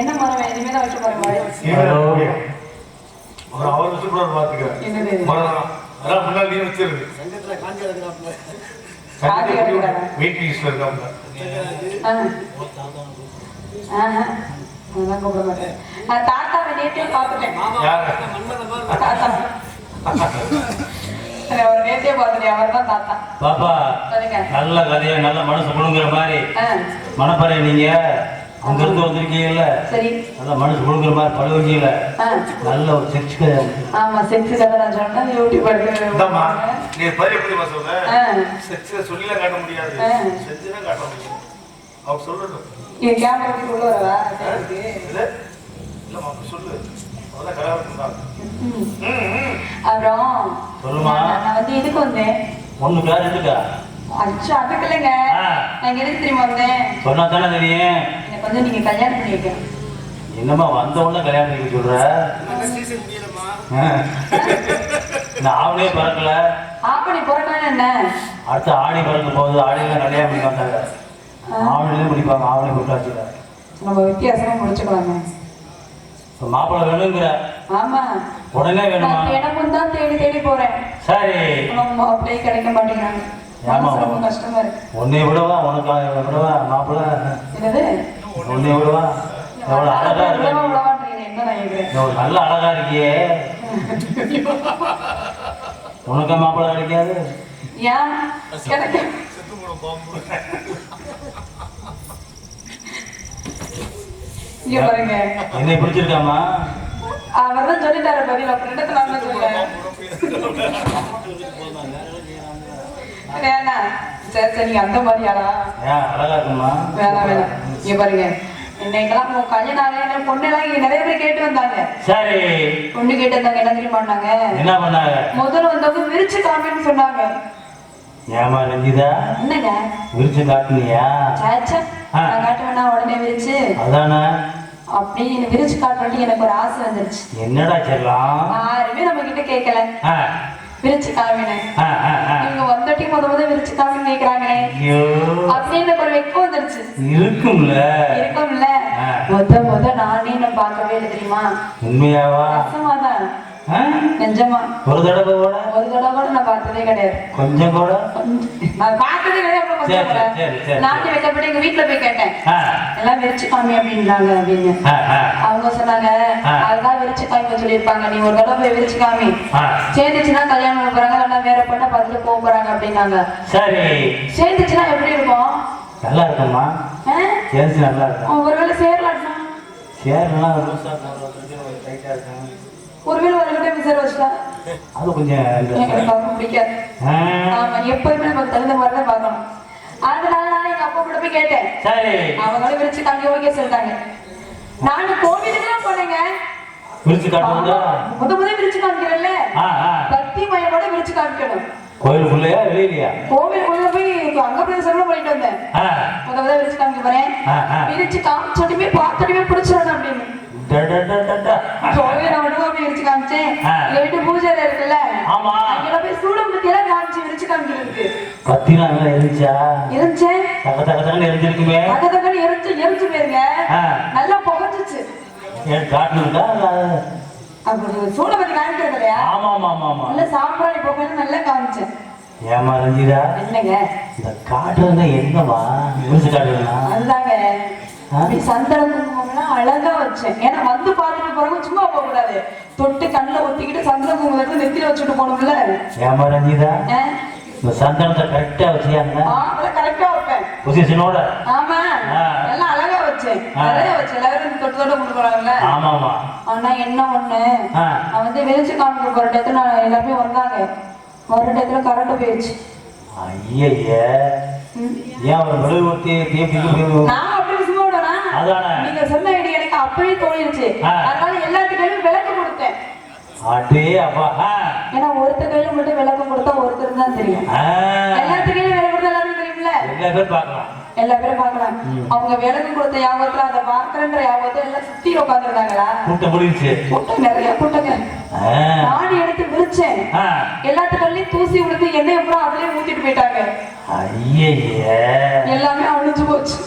என்ன மரம் இனிமே தான் வைக்க போறேன் மழை அவர் அவர் வச்சு கூட இது? மரம் அதான் முன்னாடி வச்சிருக்கு? வெயிட் லிஸ்ட்ல இருக்காங்க கூப்பிட மாட்டேன். தாத்தாவை நேத்தே பார்த்துட்டேன். தாத்தா. சரி, அவரை நேத்தே பார்த்துட்டேன். அவர்தான் தாத்தா. பாப்பா. நல்ல கதையை நல்ல மனசு புழுங்குற மாதிரி ஆ, மனப்பாறை நீங்க அங்க இருந்து வந்திருக்கீங்கல்ல? சரி. நல்ல மனசு புழுங்குற மாதிரி பழுவீங்கல்ல ஆ. நல்ல ஒரு செக்ஸ் கதை. ஆமா செக்ஸ் கதை நான் சொன்னேன். யூடியூப் எடுத்து நீ பதில் எப்படி சொல்ற ஆ. செச்சுல சொல்லிலாம் காட்ட முடியாது. செஞ்சுதான் காட்ட முடியும். அவர் சொல்லட்டும் இது கேமராக்கு உள்ள வரவா. இல்ல. சொல்லு. அப்புறம் சொல்லுமா. நான் வந்து இதுக்கு வந்தேன். ஒண்ணுக்கா ரெண்டுக்கா அச்சோ அதுக்கு இல்லைங்க. நான் எதுக்கு தெரியுமா வந்தேன்? சொன்னா தானே தெரியும். வந்து நீங்க கல்யாணம் பண்ணி வைக்கணும் என்னம்மா வந்த உடனே கல்யாணம் பண்ணி சொல்ற? ஆ. இந்த ஆவணே பறக்கல. ஆப்பணி பிறக்கணும் என்ன? அடுத்த ஆணி பறக்கும் போது ஆணிலாம் கல்யாணம் பண்ணி வந்தாங்க ஆவணிலே முடிப்பாங்க ஆவணி கொடுத்தாச்சுல நம்ம வித்தியாசமா முடிச்சுக்கலாங்க இப்ப மாப்பிள்ளை வேணுங்கிற. ஆமா. உடனே வேணுமா? நான் எனக்கும் தான் தேடி தேடி போறேன். சரி. நம்ம அப்படியே கிடைக்க மாட்டேங்கிறாங்க. ஆமா. கஷ்டமா இருக்கு. உன்னை விடவா உனக்கு விடவா மாப்பிள்ளை? என்னது? உன்னை அழகா உழவா நல்ல அழகா இருக்கியே உனக்கு மாப்பிள்ள கிடைக்காது ஏன் என்னை? பிடிச்சிருக்காமா அவர் தான் சொல்லிட்டாரு பதில் அப்புறம் நான் சொல்லுவேன் வேணாம் சரி சரி நீங்க அந்த மாதிரியாடா? ஏன் அழகா இருக்குமா வேணாம் வேணாம். இங்க பாருங்க. இன்னைக்கெல்லாம் உன் கல்யாணம் ஆகலைன்னு பொண்ணெல்லாம் இங்க நிறைய பேர் கேட்டு வந்தாங்க. சரி. பொண்ணு கேட்டு வந்தாங்க என்ன தெரியுமா பண்ணாங்க? என்ன பண்ணாங்க? முதல்ல வந்தவங்க விரிச்சு காமின்னு சொன்னாங்க. ஏமா ரஞ்சிதா? என்னங்க? விரிச்சு காட்டுனியா? சேச்சா ஆ. நான் காட்டுவேனா? உடனே விரிச்சு. அதானே? அப்படியே என்ன விரிச்சு காட்டணும்னு எனக்கு ஒரு ஆசை வந்துருச்சு. என்னடா செல்லாம்? யாருமே நம்ம கிட்ட கேட்கல. விரிச்சு காமினேன் ஆ, ஆ, ஆ. இவங்க வந்துட்டு முத முத விரிச்சு காமின்னு கேக்குறாங்களே. அப்படின்னு ஒரு வெக்கம் வந்துருச்சு? இருக்கும்ல. இருக்கும்ல. நானே பார்க்கவே இல்லை தெரியுமா? உண்மையாவா? ஆ? நிஜமா ஒரு தடவை கூட? ஒரு தடவை கூட நான் பார்த்ததே கிடையாது. கொஞ்சம் கூட? நான் பார்த்ததே கிடையாது. நாட்டு வைக்கப்பட்டு எங்க வீட்டுல போய் கேட்டேன். எல்லாம் விரிச்சு காமி அப்படின்றாங்க அப்படின்னு. அவங்க சொன்னாங்க. அதுதான் விரிச்சு காமி சொல்லியிருப்பாங்க. நீ ஒரு தடவை போய் விரிச்சு காமி. சேர்ந்துச்சுன்னா கல்யாணம் பண்ண போறாங்க இல்லைன்னா வேற பொண்ணை பார்த்துட்டு போக போறாங்க அப்படின்னாங்க. சரி. சேர்ந்துச்சுன்னா எப்படி இருக்கும்? நல்லா இருக்கும்மா. ஆ? ஜென்ஸ் நல்லா இருக்கும். ஒருவேளை சேரலாட்னா சேர்லாம் லூசா டைட்டா இருக்கும் ஒருவேளை ஒரு கிட்ட விசார வச்சுட்டா? அது கொஞ்சம் பிடிக்காது. ஆமா எப்போதுமே நமக்கு தகுந்த மாதிரி தான் பார்க்கணும். அதனால நான் எங்க அப்பா கூட போய் கேட்டேன். சரி. அவங்களும் விரிச்சு காமி ஓகே சொல்லிட்டாங்க. நானும் கோவிலுக்கு தான் போனேங்க. விரிச்சு காட்டுறதா முத முத விரிச்சு காமிக்கிறேன்ல. பக்தி மயமோட விரிச்சு காமிக்கணும். கோயிலுக்குள்ளேயா வெளியிலையா கோவிலுக்குள்ள போய் அங்க போய் சர்வம் பண்ணிட்டு வந்தேன் முத முத விரிச்சு காமிக்க போறேன். விரிச்சு காமிச்சோட்டுமே பார்த்தோட்டுமே பிடிச்சிடணும் அப்படின்னு. அப்படி விரிச்சு காமிச்சேன் வீட்டு பூஜை இருக்குல்ல? ஆமா. அங்க போய் சூடம் பத்தி எல்லாம் காமிச்சு விரிச்சு காமிக்கிறதுக்கு. கத்தினா நல்லா இருந்துச்சா இருந்துச்சேன் தக தக தகன்னு எரிஞ்சிருக்குமே. தகதகன்னு எரிஞ்சு எரிஞ்சு போயிருங்க. நல்லா புகஞ்சிச்சு. ஏன் காட்டணுக்கா அப்படி சூட பத்தி காமிக்கிறது இல்லையா? ஆமா ஆமா ஆமா ஆமா நல்ல சாம்பிராணி புகைன்னு நல்லா காமிச்சேன். ஏமா ரஞ்சிதா? என்னங்க? இந்த காட்டுறதுனா என்னவா விரிச்சு காட்டுறதுனா அதுதாங்க. சந்தன குங்குமம்லாம் அழகா வச்சேன். ஏன்னா வந்து பார்த்துட்டு போறவங்க சும்மா போக கூடாது தொட்டு கண்ணில் ஒத்திக்கிட்டு சந்தன குங்குமம் எடுத்து நெத்தியில வச்சுட்டு போகணும்ல. ஏமா ரஞ்சிதா? இந்த சந்தனத்தை கரெக்டா வச்சியாங்க கரெக்டா வைப்பேன். பொசிஷனோட? ஆமா. எல்லாம் அழகா வச்சேன். நிறைய வச்சேன். எல்லாரும் தொட்டு தொட்டு கொடுக்குறாங்கல்ல ஆமா ஆமா ஆனா என்ன ஒண்ணு. நான் வந்து வெளிச்சு காமிக்க போற டயத்துல நான் எல்லாருமே வந்தாங்க. வர டயத்துல கரண்ட் போயிடுச்சு. ஐய ம். ஏன் ஒரு தீபி நான் அப்படி சும்மா விடனா அதானே நீங்க சொன்ன ஐடியா எனக்கு அப்பவே தோணிருச்சு. அதனால எல்லாத்துக்கும் விளக்கு கொடுத்தேன். அடே அப்பா. ஏன்னா ஒருத்தர் கையில மட்டும் விளக்கம் கொடுத்தா ஒருத்தர் தான் தெரியும். எல்லாத்து கையிலும் விளக்கு கொடுத்தா எல்லாருக்கும் தெரியும்ல? எல்லா பேரும் பார்க்கலாம். எல்லா பேரும் பார்க்கலாம். ம். அவங்க விளக்கு கொடுத்த யாபத்துல அதை பார்க்கறன்ற யாபத்துல எல்லாம் சுத்தி உட்காந்துருந்தாங்களா கூட்டம் முடிஞ்சுச்சு கூட்டம் நிறைய கூட்டங்க. நாடி எடுத்து விரிச்சேன். ஆ. எல்லாத்துக்கள்லயும் தூசி விழுந்து எண்ணெய் அப்புறம் அதுலயே ஊத்திட்டு போயிட்டாங்க. ஐயையே. எல்லாமே அழிஞ்சு போச்சு.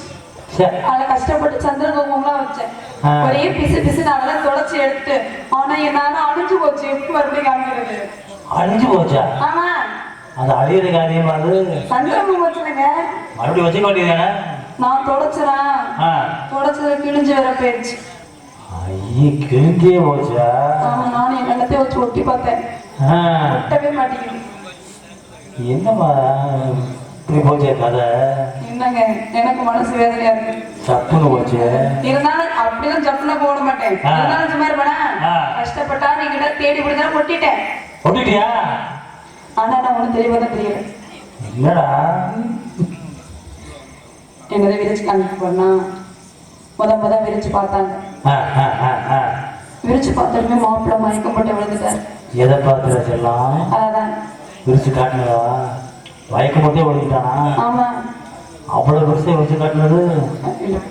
அதுல கஷ்டப்பட்டு சந்திர குங்குமம்லாம் வச்சேன். ஒரே பிசு பிசு அதெல்லாம் தொடச்சி எடுத்து ஆனா என்னால அழிஞ்சு போச்சு. எப்படி மறுபடியும் காமிக்கிறது. அழிஞ்சு போச்சா? ஆமா. அந்த அழியிற காரியம் அது. சந்திர குங்குமம் வச்சுருங்க மறுபடியும் வச்சுக்க வேண்டியதானே நான் தொடச்சுறேன். தொடச்சது கிழிஞ்சு வர போயிடுச்சு ஐயே கிழிஞ்சே போச்சா? ஆமா நானும் எல்லாத்தையும் வச்சு ஒட்டி பார்த்தேன். ஒட்டவே மாட்டேங்குது. என்னம்மா? இப்படி போச்சே கதை? என்னங்க எனக்கு மனசு வேதனையா இருக்கு. சப்புன்னு போச்சு? இருந்தாலும் அப்படிதான் ஜப்புனா போட மாட்டேன். இருந்தாலும் சும்மா இருப்பேனா. கஷ்டப்பட்டா நீங்க தேடி ஒட்டிட்டேன். ஒட்டிட்டியா? ஆனா நான் ஒண்ணு தெளிவா தான் தெரியல. என்னடா? என்னதை விரிச்சு காமிக்க போனா முத முத விரிச்சு பார்த்தாங்க. விரிச்சு பார்த்தாலுமே மாப்பிள்ளை மயக்கம் போட்டு விழுந்துட்டார். எதை பார்த்து வச்சிடலாம்? அதான். விரிச்சு காட்டினதா? போட்டே ஒழுங்கிட்டானா ஆமா. அவ்வளவு பெருசா விரிச்சு காட்டினது?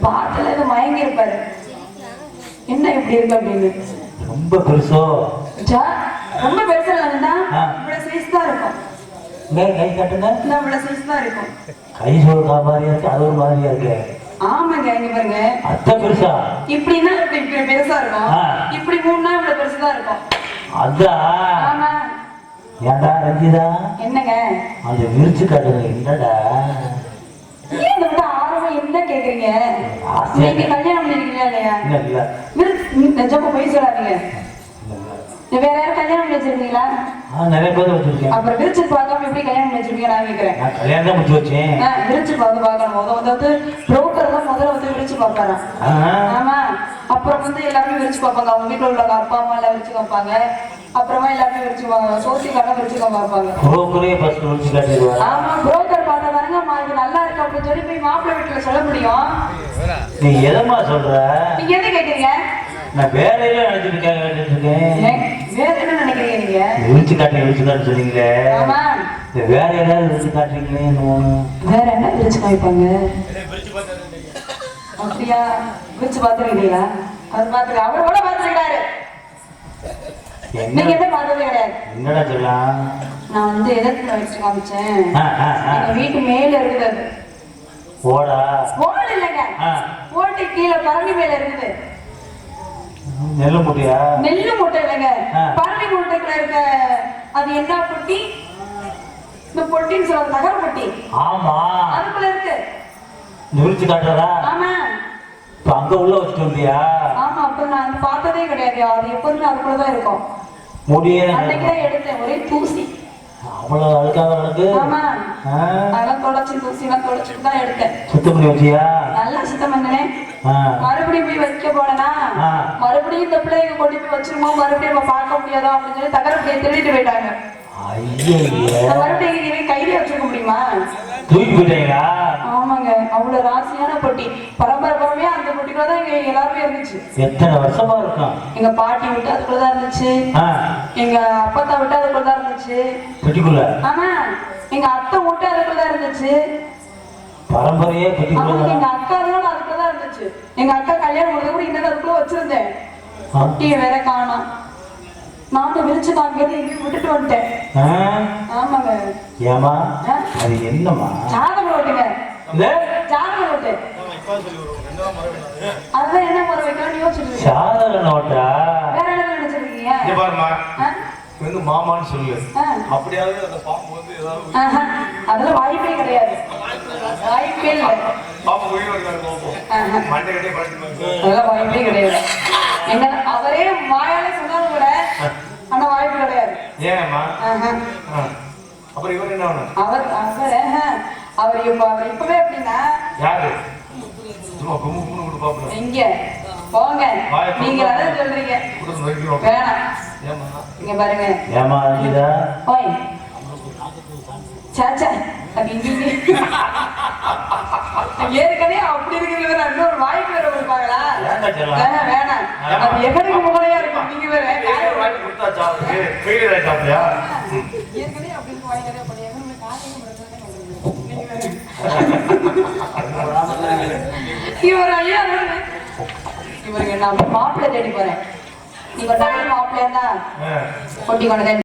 பாட்டுல இது மயங்கி இருப்பாரு என்ன இப்படி இருக்கு அப்படின்னு. ரொம்ப பெருசோ? ரொம்ப பெருசா. இவ்வளவு சைஸ் தான் இருக்கும். கை காட்டுங்க இவ்வளவு சைஸ் தான் இருக்கும். கை சொல்ற மாதிரியா இருக்கு அது ஒரு மாதிரியா இருக்கு? ஆமாங்க இங்க பாருங்க. அத்தை பெருசா? இப்படின்னா இப்படி பெருசா இருக்கும். இப்படி மூணுனா இவ்வளவு பெருசா இருக்கும். அதான் ஏன்டா ரஞ்சிதா? என்னங்க? அந்த விரிச்சு காட்டுறது என்னடா? என்ன கேக்குறீங்க? நீங்க கல்யாணம் பண்ணிருக்கீங்களா இல்லையா? இல்ல இல்ல. விரு- நிஜமா போய் சொல்லாதீங்க இல்ல, இல்ல. வேற யாரும் கல்யாணம் பண்ணி வச்சிருக்கீங்களா? ஆ நிறைய பேர் வச்சிருக்கேன். அப்புறம் விரிச்சு பார்க்காம எப்படி கல்யாணம் பண்ணி வச்சிருக்கீங்க நான் கேக்குறேன். நான் கல்யாணம் தான் முடிச்சு வச்சேன். விரிச்சு பார்த்து பார்க்கணும். முத வந்து புரோக்கர் தான் முதல்ல வந்து விரிச்சு ஆ, ஆமா. அப்புறம் வந்து எல்லாருமே விரிச்சு பார்ப்பாங்க. அவங்க வீட்டுல உள்ளவங்க அப்பா அம்மா எல்லாம் விரிச்சு பார்ப்பாங்க. அப்புறமா எல்லாருமே விரிச்சு சோசியக்காரங்க விரிச்சு பார்ப்பாங்க. புரோக்கரே ஃபர்ஸ்ட் விரிச்சு காட்டிடுவாரா. ஆமா புரோக்கர் பார்த்தா தானங்க அம்மா இது நல்லா இருக்கு அப்படின்னு சொல்லி போய் மாப்பிள்ளை வீட்டுல சொல்ல முடியும். நீ எதம்மா சொல்ற? நீங்க என்ன கேக்குறீங்க? நான் வேலையில நினைச்சிட்டு கேட்டுட்டு இருக்கேன். ஏன், வேற என்ன நினைக்கிறீங்க நீங்க? விரிச்சு காட்டு விரிச்சு காட்டு சொன்னீங்களே. ஆமா. வேற ஏதாவது விரிச்சு காட்டுறீங்களே. வேற என்ன விரிச்சு காமிப்பாங்க? அப்படியா? விரிச்சு பாத்துருக்கீங்களா அது பாத்துக்க அவர் கூட பாத்துருக்காரு என்ன? பார்த்ததே கிடையாது. என்னடா சொல்லலாம் நான் வந்து எதற்கு வச்சு காமிச்சேன். எங்க வீட்டு மேல இருக்குது. ஓடா இல்லைங்க. போட்டு கீழே பரணி மேல இருக்குது. நெல்லு முட்டையா? நெல்லு மூட்டை இல்லைங்க. பரணி மூட்டைக்குள்ள இருக்க அது என்ன பொட்டி? இந்த பொட்டின்னு சொல்லுவாங்க நகர பொட்டி. ஆமா. அதுக்குள்ள இருக்கு. இந்த விரிச்சு காட்டுறதா? ஆமா. இப்ப அங்க உள்ள வச்சுட்டு வந்தியா? ஆமா அப்ப நான் பார்த்ததே கிடையாது. அது எப்போதுமே அதுக்குள்ளதான் இருக்கும். முடியே. எடுத்தேன் ஒரே தூசி. அவ்வளவு அழுக்காக அதெல்லாம் தொடச்சி தூசி எல்லாம் தொடச்சிட்டு தான் எடுத்தேன். சுத்தம் பண்ணி வச்சியா? நல்லா சுத்தம் பண்ணனே. மறுபடியும் போய் வைக்க போனேனா? ஆ. மறுபடியும் இந்த பிள்ளைங்க கொண்டு போய் வச்சிருமோ? மறுபடியும் நம்ம பார்க்க முடியாதோ? அப்படின்னு சொல்லி தகரப்படியை திருடிட்டு போயிட்டாங்க. மறுபடியும் கையிலே வச்சிருக்க முடியுமா? தூக்கி போயிட்டீங்களா? அவ்வளவு ராசியான பொட்டி. பரம்பரை பரமையா அந்த பொட்டிக்குள்ள தான் எங்க எல்லாருமே இருந்துச்சு. எத்தனை வருஷமா இருக்கும் எங்க பாட்டி விட்டு அதுக்குள்ளதான் இருந்துச்சு. ஆ, எங்க அப்பத்தா விட்டு அதுக்குள்ளதான் இருந்துச்சு. பெட்டிக்குள்ள? ஆமா. எங்க அத்தை விட்டு அதுக்குள்ளதான் இருந்துச்சு. பரம்பரையே பெட்டிக்குள்ள எங்க அக்கா தான் அதுக்குள்ளதான் இருந்துச்சு. எங்க அக்கா கல்யாணம் முடிஞ்ச கூட இன்னும் அதுக்குள்ள வச்சிருந்தேன். பொட்டியை வேற காணோம். நானும் விரிச்சு காமிக்கிறது எங்கேயும் விட்டுட்டு வந்துட்டேன். ஆமாங்க. ஏமா? அது என்னம்மா? ஜாதகம் ஓட்டுங்க என்ன முறை. சாதக நோட்டா? வேற என்ன நினைச்சிருக்கீங்க இங்க பாருமா வந்து மாமான்னு சொல்லு. அப்படியாவது அந்த பாம்பு வந்து ஏதாவது. அதெல்லாம் வாய்ப்பே கிடையாது. வாய்ப்பே இல்லை. உயிர். மண்டை அதெல்லாம் கிடையாது. என்ன அவரே வாயால சொன்னாலும் கூட ஆனா வாய்ப்பு கிடையாது. ஆஹா. அப்புறம் இவர் என்ன அவர் அவர். அவர் இப்ப அவர் இப்பவே எப்படின்னா யாரு? சும்மா பாப்போம் இங்க. போங்க. நீங்க அதான் சொல்றீங்க. வேணாம். ஏமா இங்க பாருங்க. ஏமா அஞ்சுதா ஓய் சாச்சா. அது. ஏற்கனவே அப்படி இருக்கிறது வேற இன்னொரு வாய்ப்பு வேற கொடுப்பாங்களா? வேணாம் வேணாம் அது முகலையா இருக்கும்? நீங்க வேற. ஏற்கனவே அப்படி இருக்கு வாய் நிறைய பண்ணி எவனுமே காலையும் பிரச்சனை நீங்க வேற இவர் ஐயா இவருங்க. நான் மாப்பிள்ளை தேடி போறேன் நீங்க நல்ல மாப்பிள்ளையா கொட்டி கொண்டதே